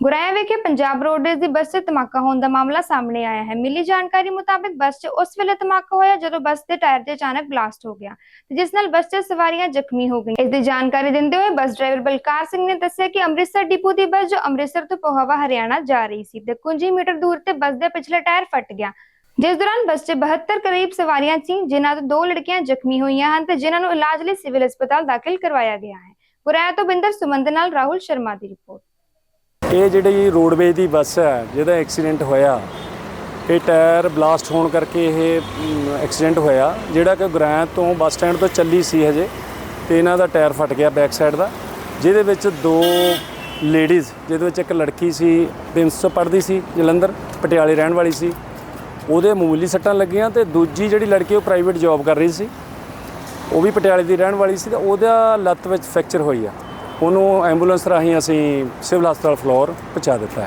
ਗੁਰਾਇਆ ਵਿਖੇ ਪੰਜਾਬ ਰੋਡਵੇਜ਼ ਦੀ ਬੱਸ 'ਚ ਧਮਾਕਾ ਹੋਣ ਦਾ ਮਾਮਲਾ ਸਾਹਮਣੇ ਆਇਆ ਹੈ। ਮਿਲੀ ਜਾਣਕਾਰੀ ਮੁਤਾਬਕ ਬੱਸ 'ਚ ਉਸ ਵੇਲੇ ਧਮਾਕਾ ਹੋਇਆ ਜਦੋਂ ਬੱਸ ਦੇ ਟਾਇਰ ਤੇ ਅਚਾਨਕ ਬਲਾਸਟ ਹੋ ਗਿਆ ਜਿਸ ਨਾਲ ਬੱਸ 'ਚ ਸਵਾਰੀਆਂ ਜ਼ਖਮੀ ਹੋ ਗਈਆਂ। ਇਸ ਦੀ ਜਾਣਕਾਰੀ ਦਿੰਦੇ ਹੋਏ ਬੱਸ ਡਰਾਈਵਰ ਬਲਕਾਰ ਸਿੰਘ ਨੇ ਦੱਸਿਆ ਕਿ ਅੰਮ੍ਰਿਤਸਰ ਡਿਪੂ ਦੀ ਬੱਸ ਜੋ ਅੰਮ੍ਰਿਤਸਰ ਤੋਂ ਪੋਹਾਵਾ, ਹਰਿਆਣਾ ਜਾ ਰਹੀ ਸੀ ਤੇ ਕੁਝ ਮੀਟਰ ਦੂਰ ਤੇ ਬੱਸ ਦੇ ਪਿਛਲੇ ਟਾਇਰ ਫਟ ਗਿਆ। ਜਿਸ ਦੌਰਾਨ ਬੱਸ 'ਚ 72 ਕਰੀਬ ਸਵਾਰੀਆਂ ਸੀ, ਜਿਨ੍ਹਾਂ ਤੋਂ ਦੋ ਲੜਕੀਆਂ ਜ਼ਖਮੀ ਹੋਈਆਂ ਹਨ ਤੇ ਜਿਨ੍ਹਾਂ ਨੂੰ ਇਲਾਜ ਲਈ ਸਿਵਲ ਹਸਪਤਾਲ ਦਾਖਲ ਕਰਵਾਇਆ ਗਿਆ ਹੈ। ਗੁਰਾਇਆ ਤੋਂ ਬਿੰਦਰ ਸੁਮਨ ਨਾਲ ਰਾਹੁਲ ਸ਼ਰਮਾ ਦੀ ਰਿਪੋਰਟ। ਇਹ ਜਿਹੜੀ ਰੋਡਵੇਜ ਦੀ ਬੱਸ ਹੈ, ਜਿਹਦਾ ਐਕਸੀਡੈਂਟ ਹੋਇਆ, ਇਹ ਟਾਇਰ ਬਲਾਸਟ ਹੋਣ ਕਰਕੇ ਇਹ ਐਕਸੀਡੈਂਟ ਹੋਇਆ, ਜਿਹੜਾ ਕਿ ਗੁਰਾਇਆ ਤੋਂ ਬੱਸ ਸਟੈਂਡ ਤੋਂ ਚੱਲੀ ਸੀ ਹਜੇ, ਤੇ ਇਹਨਾਂ ਦਾ ਟਾਇਰ ਫਟ ਗਿਆ ਬੈਕ ਸਾਈਡ ਦਾ, ਜਿਹਦੇ ਵਿੱਚ ਦੋ ਲੇਡੀਜ਼, ਜਿਹਦੇ ਵਿੱਚ ਇੱਕ ਲੜਕੀ ਸੀ ਪ੍ਰਿੰਸ ਤੋਂ ਪੜ੍ਹਦੀ ਸੀ, ਜਲੰਧਰ, ਪਟਿਆਲੇ ਰਹਿਣ ਵਾਲੀ ਸੀ। ਉਹਦੇ ਮਾਮੂਲੀ ਸੱਟਾਂ ਲੱਗੀਆਂ ਤੇ ਦੂਜੀ ਜਿਹੜੀ ਲੜਕੀ, ਉਹ ਪ੍ਰਾਈਵੇਟ ਜੌਬ ਕਰ ਰਹੀ ਸੀ, ਉਹ ਵੀ ਪਟਿਆਲੇ ਦੀ ਰਹਿਣ ਵਾਲੀ ਸੀ ਤੇ ਉਹਦਾ ਲੱਤ ਵਿੱਚ ਫ੍ਰੈਕਚਰ ਹੋਈ ਆ। ਉਹਨੂੰ ਐਂਬੂਲੈਂਸ ਰਾਹੀਂ ਅਸੀਂ ਸਿਵਲ ਹਸਪਤਾਲ ਫਲੋਰ ਪਹੁੰਚਾ ਦਿੱਤਾ ਹੈ।